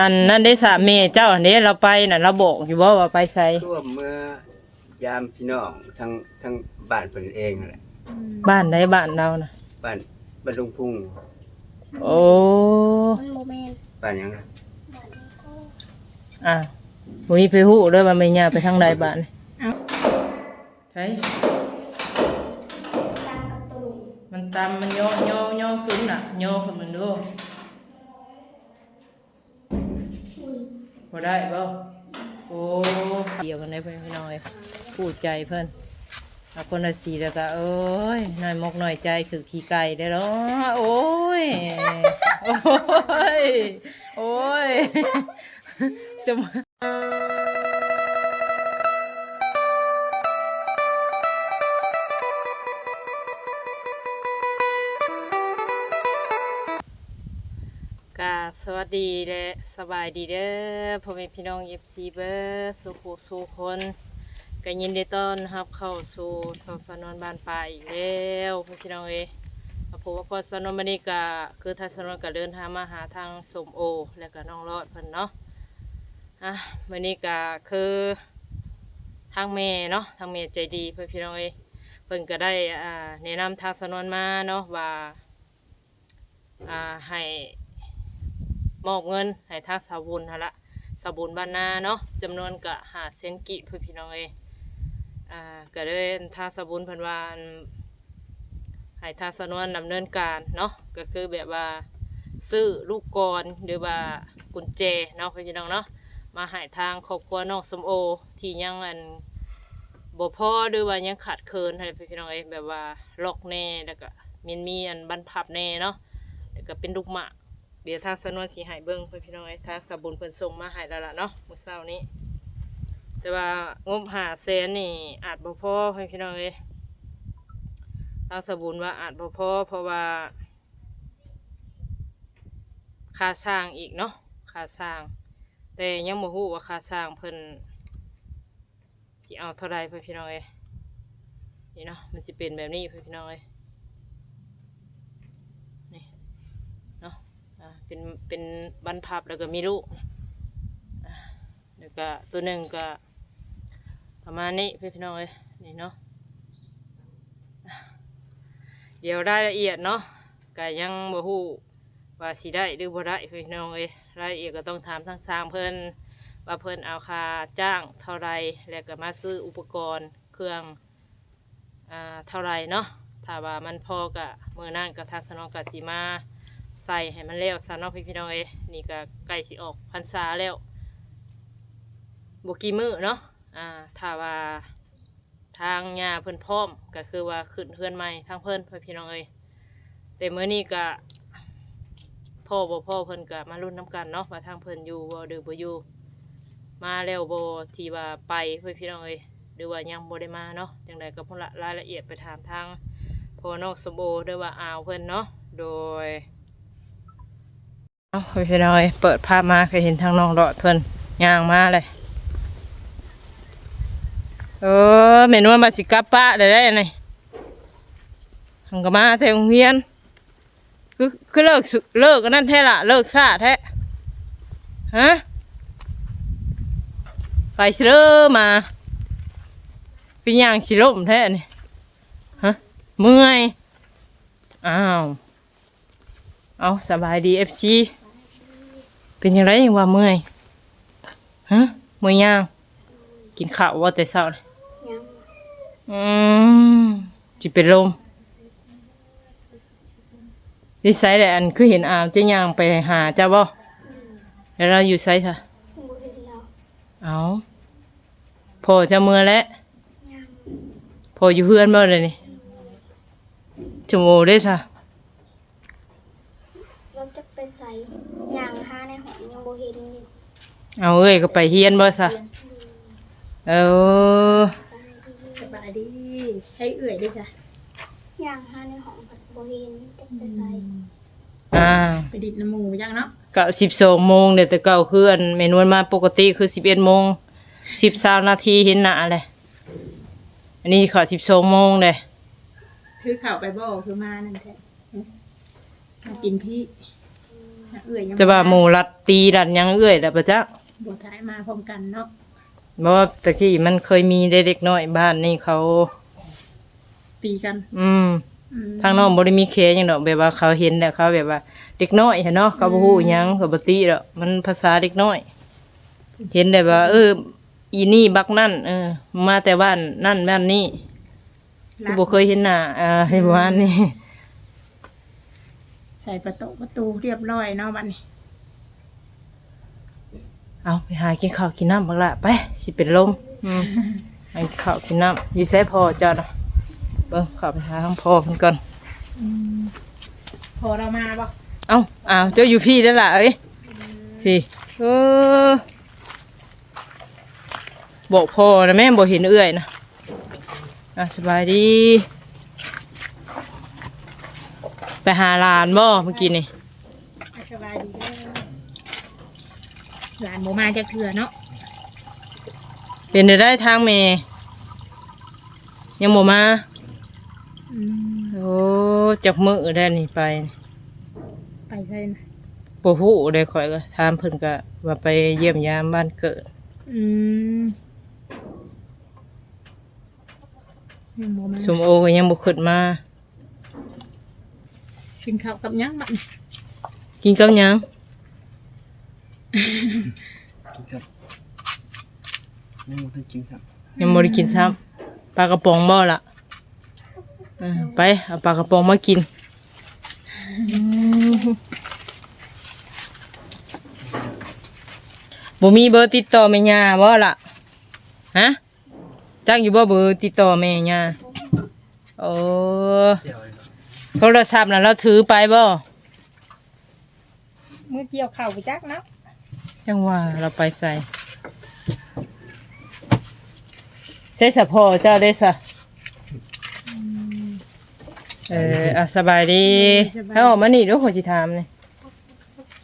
อันนั้นได้สามีเจ้าอันนี้เราไปน่ะเราบอกอยู่บ่ว่าไปไสท่วมเมื่อยามพี่น้องทั้งทั้งบ้านเพิ่นเองนั่นแหละบ้านใดบ้านเราน่ะ บ้านบ้านลุงพุ่งโอ้มันโมเมนต์บ้านหยังนะบ้านนี้ก็อะบ่มีไปฮู้เด้อว่าแม่ย่าไปทางใดบ้านนี่ใช่ตามกับตุ่มมันตำมันย่อย่อย่อขึ้นน่ะย่อขึ้นมันดู บ่ได้บ่โอ้เดียวกันได้เพิ่นพี่น้อยพูดใจเพิ่นเอาคนละสีแล้วก็เอ้ยน้อยมกน้อยใจคือขี้ไก่ได้หรอโอ้ยโอ้ยโอ้ยสม สวัสดีและสบายดีเด้อพ่อแม่พี่น้องเอฟซีเบอร์สุขสู่คนก็ยินดีต้อนรับเข้าสู่สองสนวนบานปลายอีกแล้วพ่อพี่น้องเอยมาพบว่าพอสนวนมันนี้ก็คือทางสนนก็เดินทางมาหาทางสมโอ และก็น้องรอดเพิ่นเนาะอะมันนี้ก็คือทางเมย์เนาะทางเมย์ใจดีพ่อพี่น้องเอยเพิ่นก็ได้อ่าแนะนำทางสนวนมาเนาะว่าอ่าให้ มอบเงินให้ทางสาบุญหั่นละสาบุญบ้านนาเนาะจำนวนกะหาเซนกิเพื่อพี่น้องเออ่าก็เลยทางสาบุญเพิ่นว่าอันให้ทางสาวนวนดำเนินการเนาะก็คือแบบว่าซื้อลูกกรหรือว่ากุญแจเนาะพี่น้องเนาะมาให้ทางครอบครัวน้องสมโอ ที่ยังอันบ่พ่อหรือว่ายังขาดเคินให้พี่น้องเอแบบว่าล็อกแน่แล้วก็มีมีอันบรรพับแน่เนาะแล้วก็เป็นลูกหมาก เดี๋ยวทางสนวนสีหายเบิ้งเพื่อนพี่น้องไอ้ทางสบุญเพิ่นส่งมาใหายแล้วล่ะเนาะมื้อเช้านี้ แต่ว่างบหาแสนนี่อาจบ่พอเพื่อนพี่น้องเอ้ยทางสบุญว่าอาจบ่พอเพราะว่าค่าสร้างอีกเนาะค่าสร้าง แต่ยังบ่ฮู้ว่าค่าสร้างเพิ่นสิเอาเท่าใดเพื่อนพี่น้องเอ้ยนี่เนาะมันสิเป็นแบบนี้เพื่อนพี่น้องเอ้ยนี่เนาะ อ่า เป็นเป็นบรรพับแล้วก็มีลูกแล้วก็ตัวหนึ่งก็ ประมาณนี้พี่พี่น้องเอ้ยนี่เนาะเดี๋ยวรายละเอียดเนาะก็ยังบ่ฮู้ว่าสิได้หรือบ่ได้พี่พี่น้องเอ้ยรายละเอียดก็ต้องถามทางสร้างเพิ่นว่าเพิ่นเอาค่าจ้างเท่าไรแล้วก็มาซื้ออุปกรณ์เครื่องอ่าเท่าไรเนาะถ้าว่ามันพอก็มื้อนั้นก็ทางสนองก็สิมา ใส่ให้มันแล้วซะเนาะพี่พี่น้องเอ้นี่ก็ใกล้สิออกพรรษาแล้วบกี่มือเนาะอ่าถ้าว่าทางญาเพิ่นพร้อมก็คือว่าขึ้นเพื่อนใหม่ทางเพิ่นพี่พี่น้องเอ้ยแต่เมื้อนี้ก็พ่อบ่พ่อเพิ่นก็มารุ่นน้ำกันเนาะว่าทางเพิ่นอยู่บ่หรือบ่อยู่มาแล้วบ่ที่ว่าไปพี่พี่น้องเอ้ยหรือว่ายังบ่ได้มาเนาะจังใดก็พุ่นละรายละเอียดไปถามทางพ่อนอกสมโบหรือว่าอาวเพิ่นเนาะโดย เอาพี่น้อยเปิดภาพมาเคยเห็นทางน้องรอดเพิ่นย่างมาเลยเออเมนูมาสิกับป้าได้ได้ไงหังก็มาแต่โรงเรียนคือคือเลิกเลิกกันนั่นแท้ละเลิกซาแท้ฮะไปสิเลอมาเป็นย่างสิล่มแท้นี่ฮะเมื่อยอ้าว เอาสบายดีเอฟซีเป็นยังไงยังว่าเมื่อยฮะเมื่อยย่างกินข้าวว่าแต่เช้าเลยยังอืมจิเป็นลมนิสัยแหละอันคือเห็นอาวเจะย่างไปหาเจ้าบ่แล้วเราอยู่ไซค่ะโมเห็นแล้วเอาพอจะเมื่อแล้วยังพออยู่เพื่อนบ่เลยนี่จมูกได้ซะเราจะไป ใส่ยางห้าในห้องยังโมเห็นอยู่เอาเอ้ยก็ไปเฮียนบ่ซะเออสบายดี ให้เอื่อยด้วยจ้ะยางห้าในห้องผัดโมเห็นจะไปใส่อ่าไปดิดน้ำหมูยังเนาะเก้าสิบสองโมงเดี๋ยวแต่เก่าคืออันเมนวนมาปกติคือสิบเอ็ดโมงสิบสามนาทีเห็นหน้าเลยอันนี้ขอสิบสองโมงเลยถือข่าวไปบ่คือมานั่นแท้หึมากินพี่ เอื่อยยังจะว่าหมู่รัดตีรัดหยังเอื้อยแล้วปะจ๊ะบ่ถ่ายมาพร้อมกันเนาะเพราะว่าตะกี้มันเคยมีเด็กน้อยบ้านนี่เขา ตีกันอืม อืมทางน้องบ่ได้มีเคสหยังดอกแบบว่าเขาเห็นแล้วเขาแบบว่าเด็กน้อยหั้นเนาะเขาบ่ฮู้หยังเขาบ่ติดอกมันภาษาเด็กน้อย เห็นได้ว่า เออ อีนี่บักนั่นเออ มาแต่บ้านนั่นบ้านนี้กูบ่เคยเห็นหน้าอ่าให้บ้านนี่ใส่ประตูประตูเรียบร้อยเนาะบัดนี้เอาไปหากินข้าวกินน้ำบักละไปสิเป็นลมอืมหากินข้าวกินน้ำอยู่ไสพ่อเจ้าน่ะเบิ่งเขับไปหาทางพ่อเพิ่นก่อน พอเรามาบ่เอ้าอ้าวเจ้าอยู่พี่แล้วล่ะเอ้ยพี่เออบอกพ่อนะแม่บอกเห็นเอื้อยนะอะสบายดี ไปหาหลานบ่เมื่อกี้นี่สบายดีเด้อหลานบ่มาจากเถื่อเนาะเป็นได้ได้ทางเมยังบ่มาอืมโอ้จักมือได้นี่ไปไปใช่นะบ่ฮู้ได้ข่อยก็ถามเพิ่นก็ว่าไปเยี่ยมยามบ้านเกิดอืมยังบ่มา สมโอก็ยังบ่ขึ้นมา กินข้าวกับหยังบัดนี้กินกับหยังกินครับยังบ่ทันกินครับยังบ่ได้กินซ้ำปลากระป๋องบ่ล่ะเออไปเอาปลากระป๋องมากินบ่มีเบอร์ติดต่อแม่ย่าบ่ล่ะฮะจักอยู่บ่เบอร์ติดต่อแม่ย่าโอ้ เดี๋ยวเลยครับ โทรศัพท์น่ะเราถือไปบ่มื้อเกี่ยวข้าวไปจักเนาะจังว่าเราไปใส่ใช่สะพอเจ้าได้สะเอออะสบายดีให้ออกมานี่เด้วยคนที่ถามนี่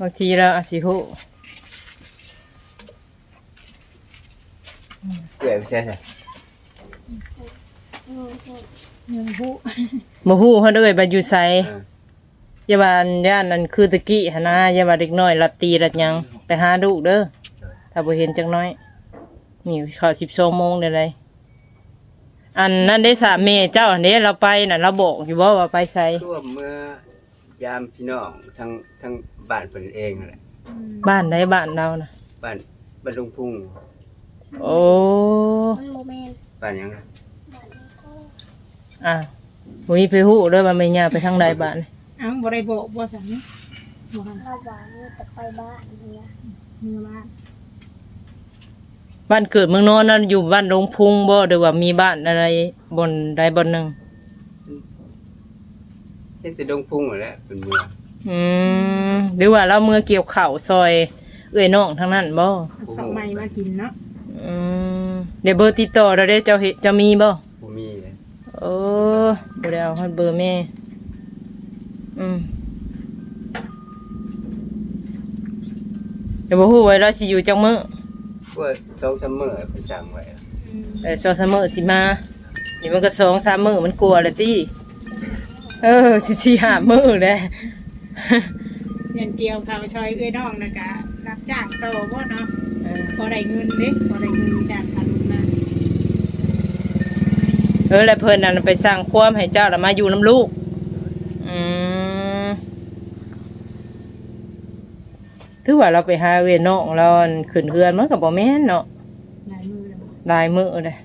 บางทีเราอาจสิฮู้เปื่อยไปใช่ใช่อืมอืม ยังผู้บ่ฮู้เฮาเอ้ยบ่อยู่ไสเอออย่าว่าอันย่านนั้นคือตะกี้หั่นนะอย่าว่าเด็กน้อยรัดตีรัดหยังไปหาลูกเด้อถ้าบ่เห็นจักหน้อย นี่เข้า12โมงได้เลยอันนั้นได้สามีเจ้าอันนี้เราไปน่ะเราบอกอยู่บ่ว่าไปไสคือว่าเมื่อยามพี่น้องทั้งทั้งบ้านเพิ่นเองนั่นแหละบ้านใดบ้านเราน่ะ บ้านบ้านลุงพุ่งโอ้มันโมเมนต์บ้านหยังนะบ้านนี้ก็ อะบ่มีไปฮู้เด้อว่าแม่ย่าไปทางใดบ้านเอ้าบ่ได้บอกบ่สั่งบ่ค่ะเราหวานมีแต่ไปบ้านเนี่ยมือมาบ้านเกิดเมืองนอนนั่นอยู่บ้านลงพุงบ่หรือว่ามีบ้านอะไรบนใดบนหนึ่งเห็นแต่ดงพุ่งนั่นแหละเป็นเมืองอืมหรือว่าเราเมื่อเกี่ยวข้าวซอยเอ้อยน้องทั้งนั้นบ่เอาข้าวใหม่มากินเนาะอืมเดี๋ยวเบอร์ติดต่อเราได้เจ้าเฮ็ดจะมีบ่บ่มีเลย โอ้บ่ได้เอาให้เบอร์แม่ อืมเดี๋ยวบ่ฮู้ว่าเราสิอยู่จังมื้อว่าสองสามมื้อเพิ่นสั่งไว้อะเออสองสามมื้อสิมานี่มันก็สองสามมื้อมันกลัวแล้วติเออสิสิหามื้อแหละ เงินเกี่ยวข้าวซอยเอ้ยน้องนะกะรับจ้างโตบ่เนาะเออพอได้เงินเด้พอได้เงินจากการลูกมาเออแล้วเพิ่นนั่นไปสร้างความให้เจ้าแล้วมาอยู่น้ำลูก อืมถือว่าเราไปหาเวยนองเราขึ้นเฮือนมันก็บ่แม่นเนาะหลายมือแล้วหลายมือเลย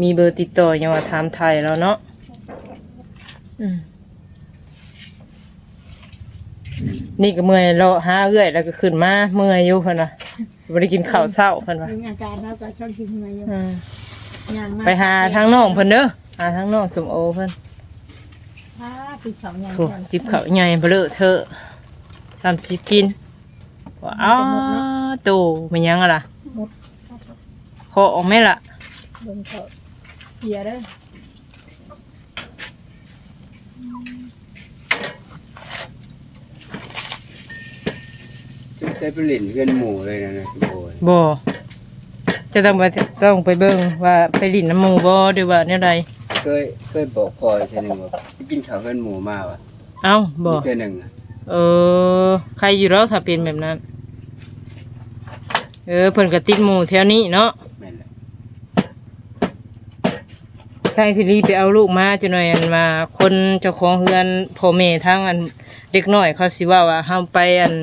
มีเบอร์ติดต่อยังว่าถามไทยแล้วเนาะอืมนี่ก็เมื่อยเราหาเอื้อยแล้วก็ขึ้นมาเมื่อยอยู่เพิ่นว่า บ่ได้กินข้าวเช้าเพิ่นว่าถึงอาการแล้วก็ช่องที่เมื่อยอยู่อืมย่างมาไปหาทางน้องเพิ่นเด้อหาทางน้องสมโอเพิ่นพาปิดเขาใหญ่โอ้ก่อนจิบเขาวใหญ่เบลอเธอะทำสิกินว่าอ้าวตู่มันยังอะล่ะขอออกไหมล่ะ เบิ่งเขาเกียร์เด้อ จุด ใจไปเล่นเพื่อนหมู่เลยนะนะสิโอ้ยบ่จะต้องไปต้องไปเบิ่งว่าไปลินน้ำหมูบ่หรือว่าแนวใดเคยเคยบอกพ่อเทื่อหนึงว่าไปกินข้าวเฮือนหมูมาว่ะเอ้าบ่มีเทื่อหนึงอะเออ ใครอยู่แล้วถ้าเป็นแบบนั้น เออเพิ่นก็ติดหมู่แถวนี้เนาะแม่นแหละทางที่รีไปเอาลูกมาจะหน่อยอันมา คนเจ้าของเฮือนพ่อแม่ทางอันเด็กน้อยเขาสิว่าว่าเฮาไปอัน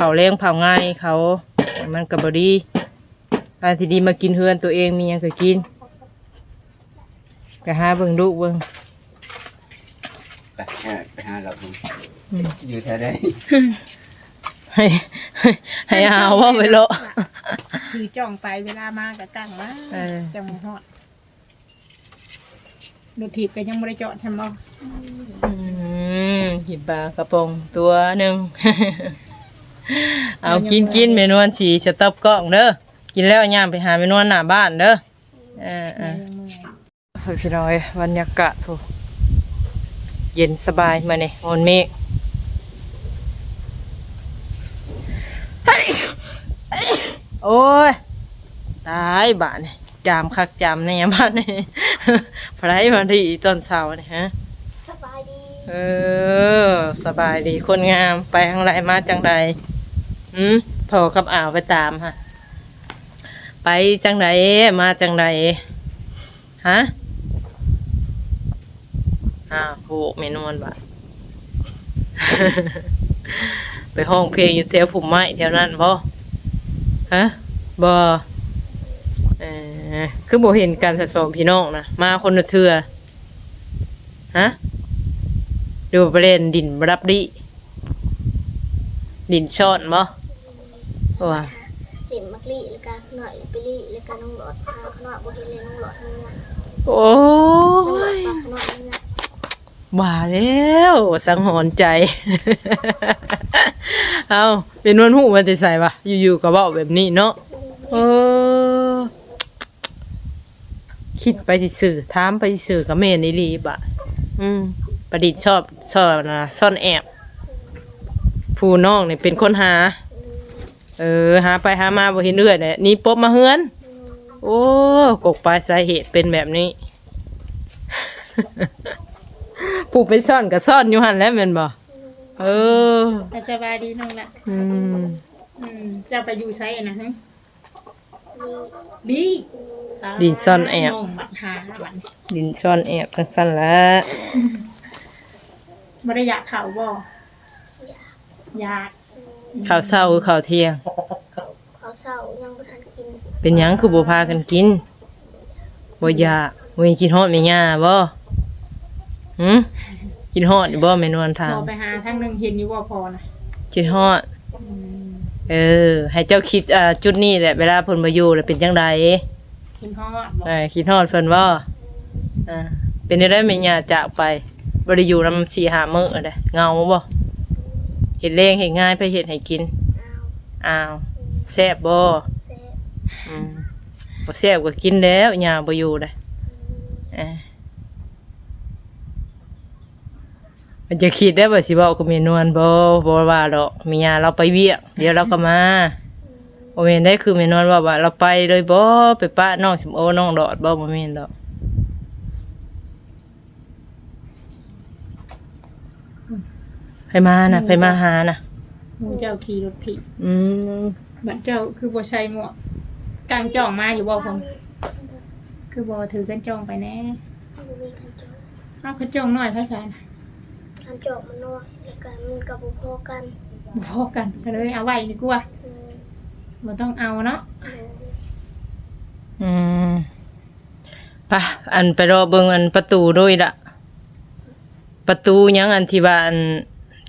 เผาแรงเผาง่ายเขามันก็บ่ดีทางที่ดีมากินเฮือนตัวเองมีหยังก็กินก็หาเบิ่งลูกเบิ่งไปหาไปหาเราเบิ่งอืมอยู่แถวใดให้ให้ให้เอาว่าไปโลาะคือจ้องไปเวลามากับกังมาเออจังฮอดรถถีบก็ยังบ่ได้จอดทำบ่อืมหิบปลากระป๋องตัวหนึ่ง เอากินกินเมนวนฉีสต็อปกล้องเด้อกินแล้วย่างไปหาเมนวนหน้าบ้านเด้อเออเออยังเมื่อยเฮ้ยพี่น้อยบรรยากาศโหเย็นสบายมาเนี่ยมนเมฆโอ้ยตายบ้านนี่จามคักจามเนี่ยบ้านนี่ไพรมาดีตอนเช้าเนี่ยฮะสบายดี เออ สบายดีคนงามไปทางไรมาจังใด อืมพอกับอ่าวไปตามฮะไปจังใดมาจังใดฮะอ้าวโหเมนวนบะไปห้องเพลงอยู่แถวผุ่มไม้แถวนั้นบ่ฮะบ่เออคือบ่เห็นการสะสมพี่น้องนะมาคนละเทื่อฮะดูไปเล่นดินรับดิ ดินช้อนบ่ ว่าเต็มมักลี่แล้วก็หน่อยไปลี่แล้วก็น้องหลอดพาขนาดบ่เห็นเลยน้องหลอดนั่นน่ะโอ้ยปลาขนาดนั่นน่ะว่าแล้วสังหรณ์ใจ เอาเป็นวันหูมันจะใส่ปะอยู่ๆก็บอกแบบนี้เนาะเออคิดไปสิสื่อถามไปสิสื่อกับแม่นอีหลีบะอืมประดิษฐ์ชอบชอบนะซ่อนแอบผู้น้องเนี่ยเป็นคนหา เออหาไปหามาบ่เห็นเอื้อยเนี่ยหนี่ปบมาเฮือน โอ้กกปลายสาเหตุเป็นแบบนี้ ผู้ไปซ่อนก็ซ่อนอยู่หันแหล้วแม่นบ่เออไปสบายดีน้องละอืมอืมเจะไปอยู่ไสอะนะฮะมีดีดินซ่อนแอบน้องบัดหาบัดนี้ดินซ่อนแอบจังซั่นแหล้วบ่ได้อยากเข้าบ่อยาก ข้าวเช้าหรือข้าวเที่ยง เขาเศร้ายังบ่ทันกินเป็นหยังคือบ่พากันกินบ่อยากบ่มีกินฮอดแม่ย่าบ่หึกินฮอดอยู่บ่แม่นวลทางพอไปหาทางหนึงเห็นอยู่บ่พอนะกินฮอด เออ ให้เจ้าคิดอ่าจุดนี้แหละ เวลาเพิ่นบ่อยู่แล้วเป็นจังไดเห็นฮอดบ่เออคิดฮอดเพิ่นบ่อ่าเป็นได้ได้แม่ย่าจากไปบ่ได้อยู่นำ4 5มื้อเด้เหงาบ่ เฮ็ดแรงเฮ็ดง่ายไปเฮ็ดให้กินอ้าวอ้าวแซ่บบ่แซ่บอืมบ่แซ่บก็กินแล้วย่าบ่อยู่เด้เออมันจะคิดได้ว่าสิเว้ากับแม่นวลบ่บ่ว่าดอกแม่ย่าเราไปเวียกเดี๋ยวเราก็มาบ่แม่นได้คือแม่นวลว่าว่าเราไปเลยบ่ไปปะน้องสมโอน้องดอดบ่บ่แม่นดอก ไปมานะไปมาหานะหมู่เจ้าขี่รถถีบอืมบัดเจ้าคือบ่ใส่หมวกกางจ้องมาอยู่บ่ผมคือบ่ถือกันจ้องไปแน่บ่มีคันจอกเอาคันจ้องน้อยพระชานคันจอกมันน้อยแล้วก็มันก็บ่พอกันบ่พอกันก็เลยเอาไว้ดีกว่าอืมบ่ต้องเอาเนาะอืมอืมไปะอันไปรอเบิ่งอันประตูด้วยละประตูหยังอันที่ว่าอัน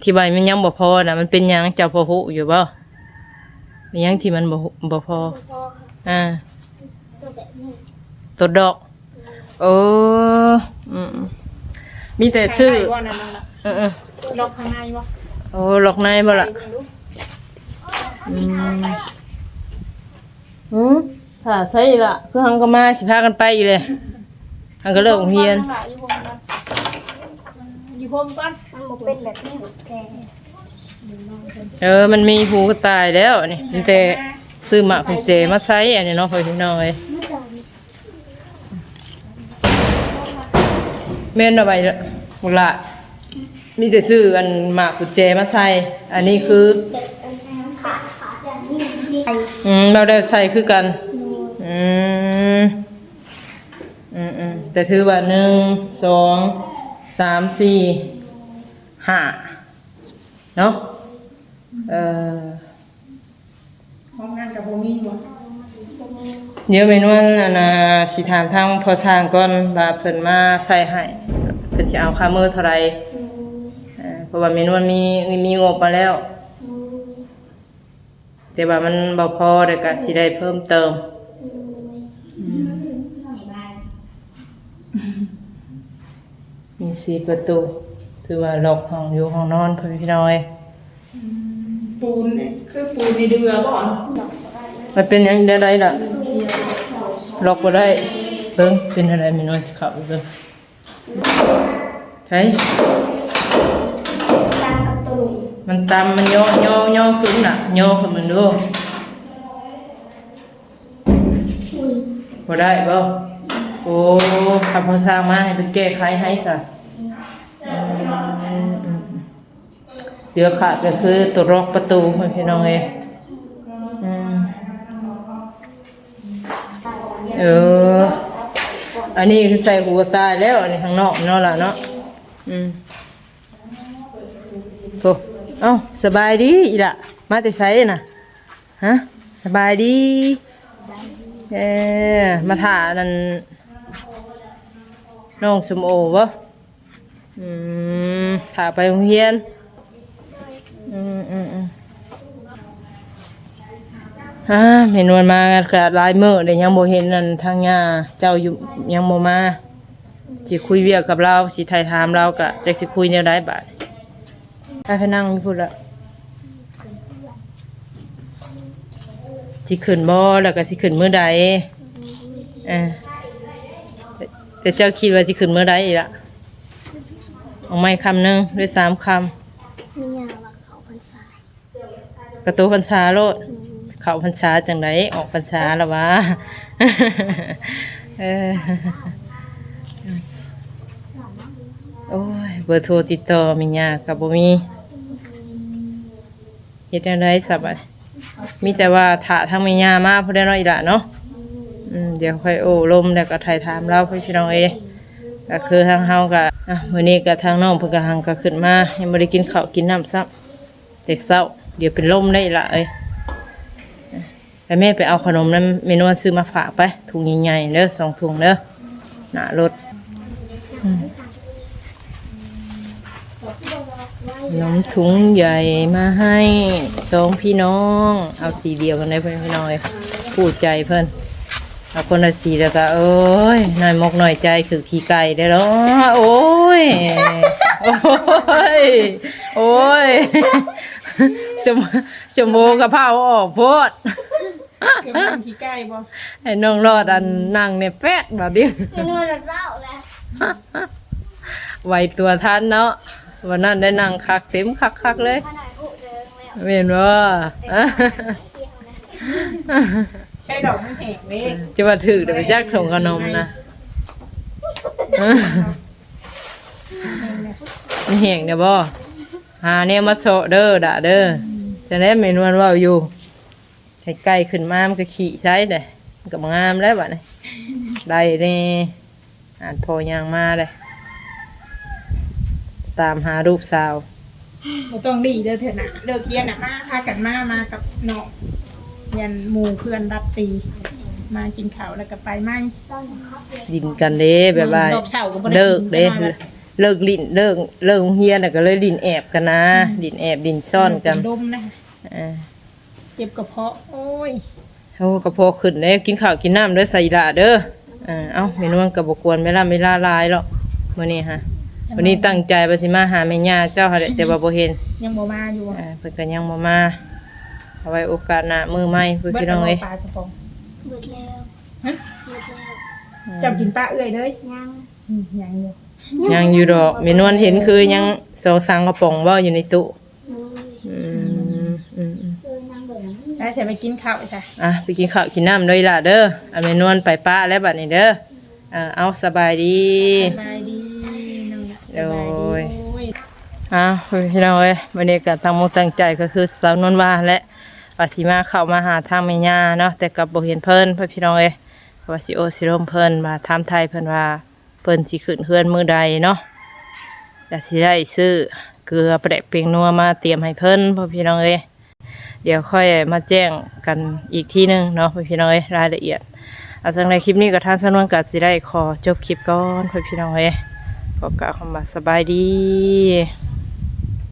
ที่ว่ามันยังบ่พอน่ะมันเป็นหยังเจ้าพอฮู้อยู่บ่มีหยังที่มันบ่ฮู้บ่พอบ่พอค่ะอ่า ตัวแบบนี้ตัวดอก โอ้อืมมีแต่ชื่อข้างในบ่นั่นนั่นล่ะเออล็อกข้างในบ่ๆโอ้ล็อกในบ่ล่ะไปเบิ่งดูอืมหืมถ้าใช่ล่ะคือหังก็มาสิพากันไปอีเลยหังก็เลิกโรงเรียนอยู่ พรมก่อนมันบ่เป็นแบบนี้หมดแต่เออ มันมีหูกระตายแล้วนี่มันแต่ซื้อหมากของเจมาใช้อันนี้เนาะพอพี่น้อยไม่นเอาไปบุละมีแต่ซื้ออันหมากกุญแจมาใส่ อันนี้คือขาดขาดอย่างนี้อืมเราได้ใส่คือกัน อืม อืมอืมแต่ถือว่าหนึ่งสอง สามสี่ห้าเนาะเอ่อห้องงานกับบ่มีบ่เดี๋ยวเมนูอันอันน่ะสิถามทางพอสร้างก่อนว่าเพิ่นมาใส่ให้เพิ่นสิเอาค่ามือเท่าไหร่เอ่อเพราะว่าเมนูมันมีมีมีงบมาแล้ว แต่ว่ามันบ่พอเดี๋ยวก็สิได้เพิ่มเติม มีสี่ประตู ถือว่าล็อกห้องอยู่ห้องนอนเพิ่นพี่น้อย ปูนเนี่ยคือปูนในเรือบ่อนมันเป็นหยังได้ได้ล่ะ ล็อกบ่ได้เบิ่งเป็นอะไรแม่นว่าสิเข้าไปเบิ่งใช่ตังกับตัวลุงมันตามมันย่อย่อย่อขึ้นน่ะย่อขึ้นมันดูอุ้ยบ่ได้บ่โอ้ขับพอสร้างมาให้เป็นแก้ไขให้ซะอืมอืมเดี๋ยวขาดก็คือตัวล็อกประตูพี่น้องเอ้ยอืมเออ อันนี้คือใส่หูตายแล้วอันนี้ข้างนอกเนาะล่ะเนาะ อืมโอ้เอ้าสบายดีอีละมาแต่ไสน่ะ ฮะ สบายดี เออมาถ่านั่น น้องสมโอบ่อืมถ่าไปโรงเรียนอืมอืมอืมอ่าเห็นวันมาก็หลายมื้อเลยวยังโบเห็นนั่นทางยาเจ้าอยู่ยังโบมาสิคุยเวียกกับเราสิไทยถามเราก็จักสิคุยแนวใดบาดไปไปนั่งอยู่พุ่นละสิขึ้นบ่แล้วก็สิขึ้นเมื้อใดเออ แต่แต่เจ้าคิดว่าสิขึ้นมื้อใดอีกล่ะเอาไม่คำหนึงหรือสามคำมียาว่าเขาพันสายกระตูพรรษาโลด เขาพรรษาจังไดออกพรรษาแล้ววะ เออโอ้ยเบอร์โทรติดต่อมียากกับบ่มีเฮ็ดจังไดสับอะมีแต่ว่าถาทางมียามาพอได้น้อยละเนาะ อืมเดี๋ยวค่อยโอ้ลมแล้วก็ถ่ายถามเราพี่น้องเอก็คือทางเฮาก็อะมื้อนี้ก็ทางน้องเพิ่นก็หังก็ขึ้นมายังบ่ได้กินข้าวกินน้ำซ้ำแต่เช้าเดี๋ยวเป็นลมได้ละเอ้ยแต่แม่ไปเอาขนมนั้นเมนวนซื้อมาฝากไปถุงใหญ่ๆเด้อสองถุงเด้อหน้ารถอืมขนมถุงใหญ่มาให้สองพี่น้อง เอาสีเดียวกันได้เพื่อนพี่น้อยพูดใจเพื่อน เอาคนละสีแล้วก็เอ้ยหน่อยมกหน่อยใจคือขี้ไก่ได้แล้วโอ้ย โอ้ย โอ้ยสมสมโมกระเพราออกโพดเกือบเป็นขี้ไก่บ่ให้น้องรอดอันนั่งในแป๊กแบบนี้เมนูระเล่าแล้วไหวตัวทันเนาะวันนั้นได้นั่งคักเต็มคักคักๆเลยขนาดผู้เดินแล้วเห็นว่า ใช่ดอกมันแหกเด้จะมาถือเดี๋ยวไปจักถงขนมนะมันแห้งเดี๋ยวบ่หาเนี่ยมาโซะเด้อด่าเด้อจะได้เมนวนเว่าอยู่ใช้ไก่ขึ้นมามันก็ขี่ใช้เด้มันก็บงามแล้วบัดนี้ได้นี่อ่านพอย่างมาเลยตามหารูปสาวบ่ต้องดีเด้อเถอะนะเลิกเรียนน่ะมาพากันมามากับน้อง ยันหมู่เพื่อนรับตี มากินข้าวแล้วก็ไปไหมดินกันเด้แบบว่าดอกเสาก็บ่ได้เลิกเด้กินไปหน่อยละเลิกลิ้นเลิกเลิกโรงเฮียนน่ะก็เลยดินแอบกันนะดินแอบดินซ่อนกันดมนะเออเจ็บกระเพาะ โอ้ยโอ้กระเพาะขึ้นเด้กินข้าวกินน้ำเด้อใส่ละเด้อเออเอ้าเมนูมันก็บ่กวนเวลาเวลาหลายหรอกมื้อนี้ฮะวันนี้ตั้งใจว่าสิมาหาแม่ย่าเจ้าหั่นแหละแต่ว่าบ่เห็นยังบ่มาอยู่เออเพิ่นก็ยังบ่มา เอาไว้โอกาสหน้ามื้อใหม่เพื่อนพี่น้องเอ้ยปลากระป๋องเบิดแล้วฮะเบิดแล้วเจ้ากินปลาเอื้อยเลยยังอืมยังอยู่ยังอยู่ดอกเมนูเห็นคือยังสองสังกระป๋องบ่อยู่ในตู้มืออืมอืมอืมเออยังเบิดแล้วได้ใส่ไปกินข้าวจ้ะอะไปกินข้าวกินน้ำด้วยล่ะเด้อเอาเมนวนไปป้าแล้วบัดนี้เด้อเออเอาสบายดีสบายดีสบายดีโอ้ยโอ้ยอะพี่น้องเอ้ยวันนี้ก็ตั้งมุกตั้งใจก็คือสาวนวลว่าและ ว่าสิมาเข้ามาหาทางแม่ย่าเนาะแต่กับบ่เห็นเพิ่นพ่อพี่น้องเอ้ยว่าสิโอสิร่มเพิ่นว่าถามไทยเพิ่นว่าเพิ่นสิขึ้นเฮือนมื้อใดเนาะก็สิได้ซื้อเกลือแปะเปียงนัวมาเตรียมให้เพิ่นพ่อพี่น้องเอ้ยเดี๋ยวค่อยมาแจ้งกันอีกทีหนึงเนาะพ่อพี่น้องเอ้ยรายละเอียดเอาจังในคลิปนี้ก็ทางสนวนก็สิได้ขอจบคลิปก่อนพ่อพี่น้องเอ้ยขอกล่าวคำว่าสบายดี